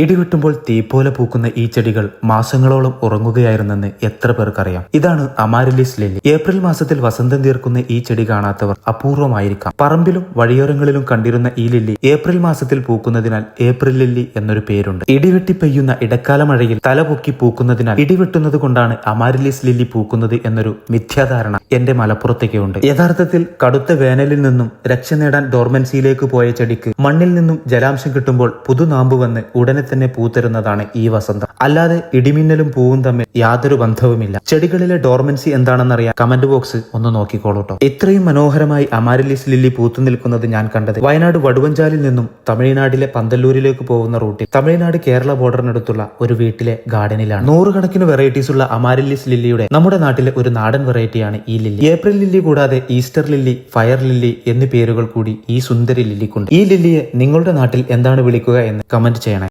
ഇടിവെട്ടുമ്പോൾ തീപോലെ പൂക്കുന്ന ഈ ചെടികൾ മാസങ്ങളോളം ഉറങ്ങുകയായിരുന്നെന്ന് എത്ര പേർക്കറിയാം. ഇതാണ് അമാരിലിസ് ലില്ലി. ഏപ്രിൽ മാസത്തിൽ വസന്തം തീർക്കുന്ന ഈ ചെടി കാണാത്തവർ അപൂർവമായിരിക്കാം. പറമ്പിലും വഴിയോരങ്ങളിലും കണ്ടിരുന്ന ഈ ലില്ലി ഏപ്രിൽ മാസത്തിൽ പൂക്കുന്നതിനാൽ ഏപ്രിൽ ലില്ലി എന്നൊരു പേരുണ്ട്. ഇടിവെട്ടി പെയ്യുന്ന ഇടക്കാല മഴയിൽ തലപൊക്കി പൂക്കുന്നതിനാൽ ഇടിവെട്ടുന്നത് കൊണ്ടാണ് അമാരിലിസ് ലില്ലി പൂക്കുന്നത് എന്നൊരു മിഥ്യാധാരണ എന്റെ മലപ്പുറത്തേക്ക് ഉണ്ട് യഥാർത്ഥത്തിൽ കടുത്ത വേനലിൽ നിന്നും രക്ഷ നേടാൻ ഡോർമൻസിയിലേക്ക് പോയ ചെടിക്ക് മണ്ണിൽ നിന്നും ജലാംശം കിട്ടുമ്പോൾ പുതുനാമ്പ് വന്ന് ഉടനെ തന്നെ പൂത്തരുന്നതാണ് ഈ വസന്തം. അല്ലാതെ ഇടിമിന്നലും പൂവും തമ്മിൽ യാതൊരു ബന്ധവുമില്ല. ചെടികളിലെ ഡോർമൻസി എന്താണെന്നറിയാൻ കമന്റ് ബോക്സ് ഒന്ന് നോക്കിക്കോളൂട്ടോ ഇത്രയും മനോഹരമായി അമാരലിസ് ലില്ലി പൂത്തു നിൽക്കുന്നത് ഞാൻ കണ്ടത് വയനാട് വടുവഞ്ചാലിൽ നിന്നും തമിഴ്നാട്ടിലെ പന്തല്ലൂരിലേക്ക് പോകുന്ന റൂട്ടിൽ. തമിഴ്നാട് കേരള ബോർഡറിനടുത്തുള്ള ഒരു വീട്ടിലെ ഗാർഡനിലാണ്. നൂറുകണക്കിന് വെറൈറ്റീസ് ഉള്ള അമാരലിസ് ലില്ലിയുടെ നമ്മുടെ നാട്ടിലെ ഒരു നാടൻ വെറൈറ്റിയാണ് ഈ ലില്ലി. ഏപ്രിൽ ലില്ലി കൂടാതെ ഈസ്റ്റർ ലില്ലി ഫയർ ലില്ലി എന്നീ പേരുകൾ കൂടി ഈ സുന്ദരി ലില്ലിക്കുണ്ട്. ഈ ലില്ലിയെ നിങ്ങളുടെ നാട്ടിൽ എന്താണ് വിളിക്കുക എന്ന് കമന്റ് ചെയ്യണേ.